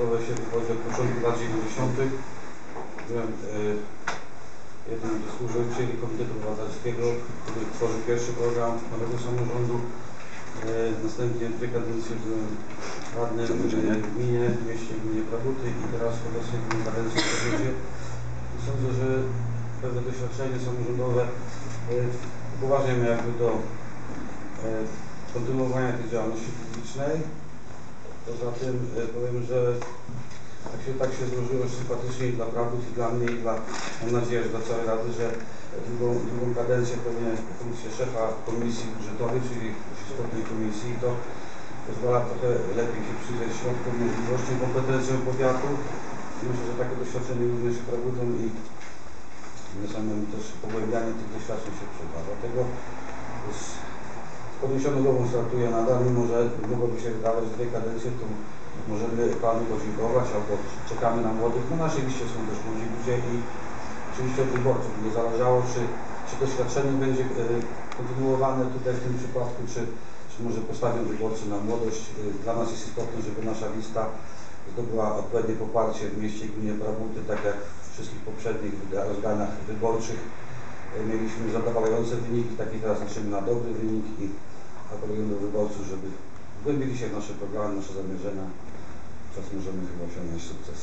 samorządowe się wywodzi od początku lat 90. Byłem e, jednym ze współzałożycieli Komitetu Obywatelskiego, który tworzył pierwszy program nowego samorządu. E, następnie dwie kadencje byłem radnym e, w gminie, w mieście, gminie Prabuty i teraz obecnie drugą kadencję w powiecie. I Sądzę, że pewne doświadczenie samorządowe upoważnia mnie jakby do e, kontynuowania tej działalności publicznej. Poza tym e, powiem, że tak się, tak się złożyło sympatycznie i dla Prawdów, i dla mnie, i dla, mam nadzieję, że dla całej Rady, że drugą, drugą kadencję pełnię funkcję szefa Komisji Budżetowej, czyli istotnej komisji i to pozwala trochę lepiej się przyjrzeć środkom, możliwościom, kompetencjom powiatu. Myślę, że takie doświadczenie również Prawdom i mnie samemu też pogłębianie tych doświadczeń się przyda. Dlatego z podniesioną głową startuję nadal, mimo że mogłoby się wydawać dwie kadencje, to możemy Panu podziękować, albo czekamy na młodych. Na naszej liście są też młodzi ludzie i oczywiście od wyborców. Nie zależało, czy, czy doświadczenie będzie e, kontynuowane tutaj w tym przypadku, czy, czy może postawią wyborcy na młodość. E, Dla nas jest istotne, żeby nasza lista zdobyła odpowiednie poparcie w mieście gminie Prabuty, tak jak w wszystkich poprzednich rozgraniach wyborczych. Mieliśmy zadowalające wyniki, takie teraz liczymy na dobry wynik i apelujemy do wyborców, żeby wgłębili się w nasze programy, nasze zamierzenia. Czas możemy chyba osiągnąć sukces.